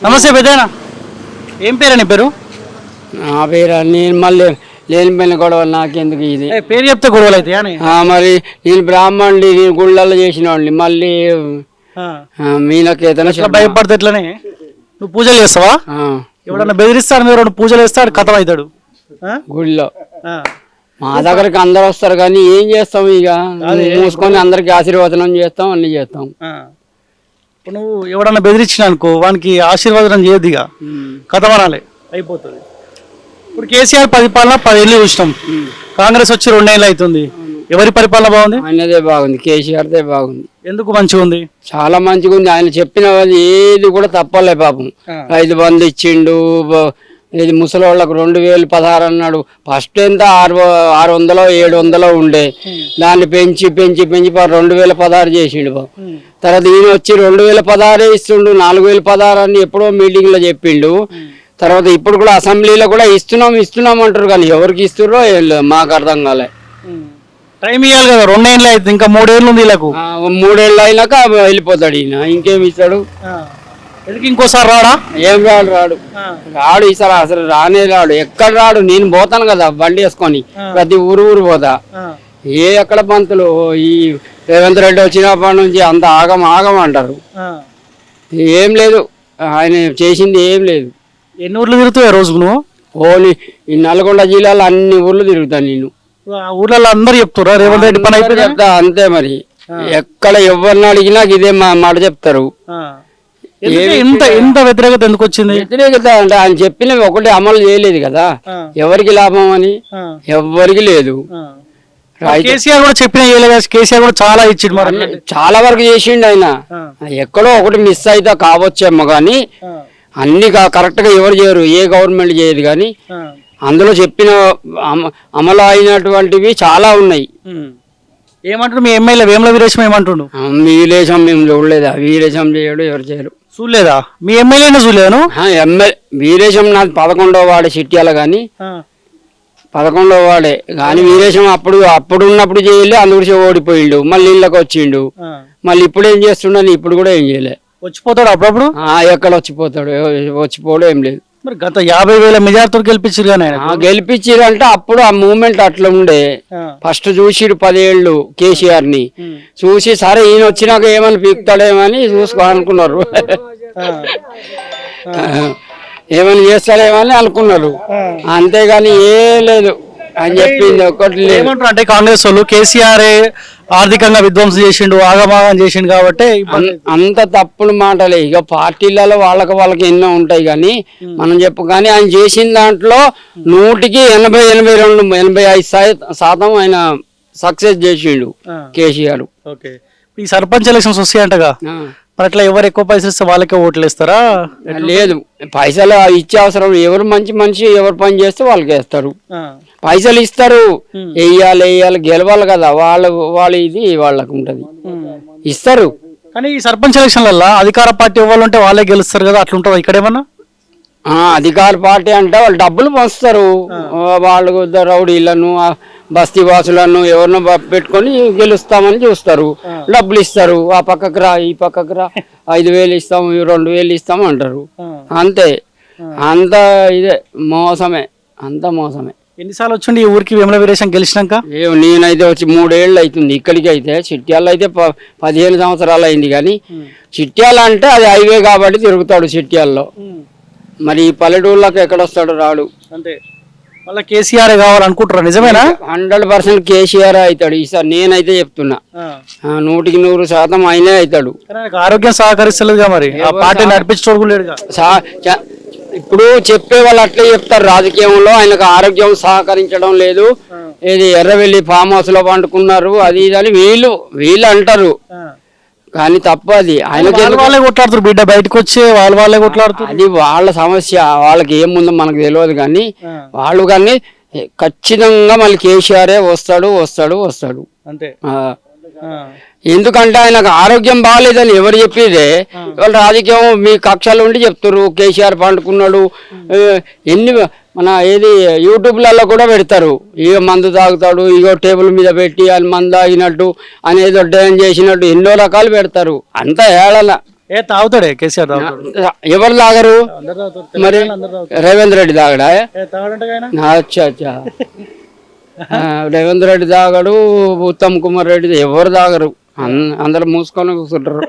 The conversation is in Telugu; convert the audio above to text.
నమస్తే పెద్దనా. ఏం పేరు నీ పేరు? నా పేరు నేను మళ్ళీ లేనిపోయిన గొడవ నాకెందుకు ఇది? పేరు చెప్తే గొడవలు అయితే మరి నేను బ్రాహ్మణుడి నేను గుళ్ళల్లో చేసిన వాడిని మళ్ళీ మీనకేతన భయపడితే ఎట్లనే? నువ్వు పూజలు చేస్తావా? ఎవడన్నా బెదిరిస్తాడు మీరు రెండు పూజలు వేస్తాడు కథం అవుతాడు ఆ. మా దగ్గరికి అందరు వస్తారు కానీ ఏం చేస్తాం ఇక? మూసుకొని అందరికి ఆశీర్వచనం చేస్తాం అన్ని చేస్తాం. ఇప్పుడు నువ్వు ఎవడన్నా బెదిరించిన అనుకో వానికి ఆశీర్వాదం చేయొద్దు ఇక కథం అనాలి అయిపోతుంది. ఇప్పుడు కేసీఆర్ పరిపాలన పదేళ్ళు చూసినాం. కాంగ్రెస్ వచ్చి రెండేళ్ళు అవుతుంది. ఎవరి పరిపాలన బాగుంది? ఆయనదే బాగుంది కేసీఆర్దే బాగుంది. ఎందుకు మంచిగా ఉంది? చాలా మంచిగా ఉంది. ఆయన చెప్పిన వాళ్ళు ఏది కూడా తప్పలే పాపం. రైతు బంధు ఇచ్చిండు ఇది ముసలి వాళ్ళకు రెండు వేలు పదహారు అన్నాడు. ఫస్ట్ ఎంత? ఆరు ఆరు వందలో ఏడు వందలో ఉండే దాన్ని పెంచి పెంచి పెంచి ప- రెండు వేల పదహారు చేసిండు బాబు తర్వాత ఈయన వచ్చి రెండు వేల పదహారే ఇస్తుండు. నాలుగు వేల పదహారు అని ఎప్పుడో మీటింగ్లో చెప్పిండు. తర్వాత ఇప్పుడు కూడా అసెంబ్లీలో కూడా ఇస్తున్నాం ఇస్తున్నాం అంటారు కానీ ఎవరికి లేదు, మాకు అర్థం కాలే. టైం ఇవ్వాలి కదా రెండేళ్ళు అవుతుంది ఇంకా మూడేళ్ళు ఉంది వీళ్ళకు. ఆ, మూడేళ్ళు అయినాక వెళ్ళిపోతాడు ఈయన. ఇంకేమి ఇస్తాడు? ఎందుకు ఇంకోసారి రాడా? ఏం రాడు? రాడు రాడు ఈసారి అసలు రానే రాడు. ఎక్కడ రాడు? నేను పోతాను కదా బండి వేసుకొని. ప్రతి ఊరు ఊరు పోతా. ఏ ఎక్కడ పంతులు? ఈ రేవంత్ రెడ్డి వచ్చినప్పటి నుంచి అంత ఆగం ఆగం అంటారు. ఏం లేదు. ఆయన చేసింది ఏం లేదు. ఎన్ని ఊర్లు తిరుగుతావు రోజుకు నువ్వు? ఓన్లీ ఈ నల్గొండ జిల్లాలో అన్ని ఊర్లు తిరుగుతాను నేను. ఊర్లలో అందరు చెప్తారా? రేవంత్ రెడ్డి పని చెప్తా అంతే మరి. ఎక్కడ ఎవరిని అడిగినా ఇదే మాట చెప్తారు. ఇంత ఇంత వ్యతిరేకత ఎందుకు వచ్చింది? వ్యతిరేకత అంటే ఆయన చెప్పినవి ఒకటి అమలు చేయలేదు కదా. ఎవరికి లాభం అని? ఎవ్వరికి లేదు. కేసీఆర్ కూడా చెప్పిన కేసీఆర్ కూడా చాలా ఇచ్చిండు మరి. చాలా వరకు చేసిండు ఆయన. ఎక్కడో ఒకటి మిస్ అయితే కావచ్చేమో కానీ అన్ని కరెక్ట్గా ఎవరు చేయరు ఏ గవర్నమెంట్ చేయదు కానీ అందులో చెప్పిన అమ- అమలు అయినటువంటివి చాలా ఉన్నాయి. ఏమంటాడు మీ ఎమ్మెల్యే వేముల వీరేశం ఏమంటుండు? ఆ, వీలేశం మేము చూడలేదా వీరేశం చేయడు ఎవరు చేయరు. చూడలేదా? మీ ఎమ్మెల్యేనే చూడలేను ఎమ్మెల్యే వీరేశం నాది పదకొండవ వాడే చిట్యాల కానీ పదకొండవ వాడే కానీ వీరేశం అప్పుడు అప్పుడు ఉన్నప్పుడు చేయలే అందుగురించి ఓడిపోయిండు. మళ్ళీ ఇళ్ళకి వచ్చిండు. మళ్ళీ ఇప్పుడు ఏం చేస్తుండని ఇప్పుడు కూడా ఏం చేయలే. వచ్చిపోతాడు అప్పుడప్పుడు? ఆ, ఎక్కడ వచ్చిపోతాడు వచ్చిపోవడం ఏం లేదు. మరి గత యాభై వేల మెజార్టీతో గెలిపించారు కానీ ఆయన. ఆ, గెలిపించిరంటే అప్పుడు ఆ మూమెంట్ అట్లా ఉండే. ఫస్ట్ చూసిడు పదేళ్ళు కేసీఆర్ని చూసి సరే ఈయన వచ్చినాక ఏమని పీకుతాడేమని చూసుకో అనుకున్నారు ఏమని చేస్తాడేమని అనుకున్నారు. అంతేగాని ఏం లేదు. అని చెప్పింది ఒక్కటి లేదు. ఏమంటారు అంటే కాంగ్రెస్ వాళ్ళు కేసీఆర్ ఆర్థికంగా విధ్వంసం చేసిండు ఆగమాగం చేసిండు కాబట్టి అంత తప్పుడు మాటలే. ఇక పార్టీలలో వాళ్ళకి వాళ్ళకి ఎన్నో ఉంటాయి కానీ మనం చెప్పు కానీ ఆయన చేసిన దాంట్లో నూటికి ఎనభై ఎనభై రెండు ఎనభై ఐదు శాతం ఆయన సక్సెస్ చేసిండు. కేసీఆర్. ఓకే. ఈ సర్పంచ్ ఎలక్షన్స్ వస్తాయంటగా ఆ. మరి అట్లా ఎవరు ఎక్కువ పైసలు ఇస్తే వాళ్ళకే ఓట్లు వేస్తారా? లేదు. పైసలు ఇచ్చే అవసరం. ఎవరు మంచి మనిషి ఎవరు పని చేస్తే వాళ్ళకి వేస్తారు. పైసలు ఇస్తారు. వెయ్యాలి వెయ్యాలి గెలవాలి కదా. వాళ్ళ వాళ్ళ ఇది వాళ్ళకు ఉంటది. ఇస్తారు. కానీ ఈ సర్పంచ్ ఎలక్షన్లలో అధికార పార్టీ ఉంటే వాళ్ళే గెలుస్తారు కదా అట్లా ఉంటుందా ఇక్కడ ఏమన్నా? ఆ, అధికార పార్టీ అంటే వాళ్ళు డబ్బులు పంచుతారు. వాళ్ళు రౌడీలను బస్తీ వాసులను ఎవరినో పెట్టుకొని గెలుస్తామని చూస్తారు. డబ్బులు ఇస్తారు. ఆ పక్కకు రా ఈ పక్కకు రా. ఐదు వేలు ఇస్తాము రెండు వేలు ఇస్తాము అంటారు. అంతే. అంత ఇదే. మోసమే. అంత మోసమే. ఎన్నిసార్లు వచ్చిండి ఈ ఊరికి వేముల వీరేశం గెలిచినాక? ఏ నేనైతే వచ్చి మూడేళ్ళు అవుతుంది. ఇక్కడికి అయితే. చిట్యాల అయితే పదిహేను సంవత్సరాలు అయింది కానీ చిట్యాల అంటే అది హైవే కాబట్టి తిరుగుతాడు చిట్యాల్లో. మరి ఈ పల్లెటూళ్ళకి ఎక్కడ వస్తాడు రాడు. అంతే. మళ్ళీ కేసీఆర్ కావాలనుకుంటారా నిజమేనా? హండ్రెడ్ పర్సెంట్ కేసీఆర్ అవుతాడు. ఈసారి నేనైతే చెప్తున్నా. నూటికి నూరు శాతం ఆయనే అవుతాడు. ఆరోగ్యం సహకరిస్తలేదుగా మరి? ఆ పార్టీ నడిపించడం ఇప్పుడు చెప్పే వాళ్ళు అట్లే చెప్తారు. రాజకీయంలో ఆయనకు ఆరోగ్యం సహకరించడం లేదు. ఇది ఎర్రవెల్లి ఫామ్ హౌస్లో పండుకున్నారు అది ఇది అని వీళ్ళు వీళ్ళు అంటారు. కానీ తప్పు అది. ఆయనకి వాళ్ళ కొట్లాడుతారు బిడ్డ బయటకు వచ్చి వాళ్ళ వాళ్ళే కొట్లాడుతారు అది వాళ్ళ సమస్య. వాళ్ళకి ఏముందో మనకు తెలియదు కానీ వాళ్ళు కానీ ఖచ్చితంగా మళ్ళీ కేసీఆరే వస్తాడు వస్తాడు వస్తాడు. అంతే. ఎందుకంటే ఆయనకు ఆరోగ్యం బాగాలేదని ఎవరు చెప్పేదే వాళ్ళు రాజకీయం మీ కక్షలు ఉండి చెప్తారు కేసీఆర్ పండుకున్నాడు. ఎన్ని మన ఏది యూట్యూబ్లలో కూడా పెడతారు. ఇక మందు తాగుతాడు ఇగో టేబుల్ మీద పెట్టి ఆయన మందు తాగినట్టు అనేది డ్యాన్ చేసినట్టు ఎన్నో రకాలు పెడతారు. అంతా ఏళన ఏ తాగుతాడే? కేసీఆర్ ఎవరు తాగరు? మరి రేవంత్ రెడ్డి తాగడా? అచ్చా అచ్చా. రేవంత్ రెడ్డి తాగడు ఉత్తమ్ కుమార్ రెడ్డి ఎవరు తాగరు? అన్- అందరు మూసుకొని కూర్చుంటారు.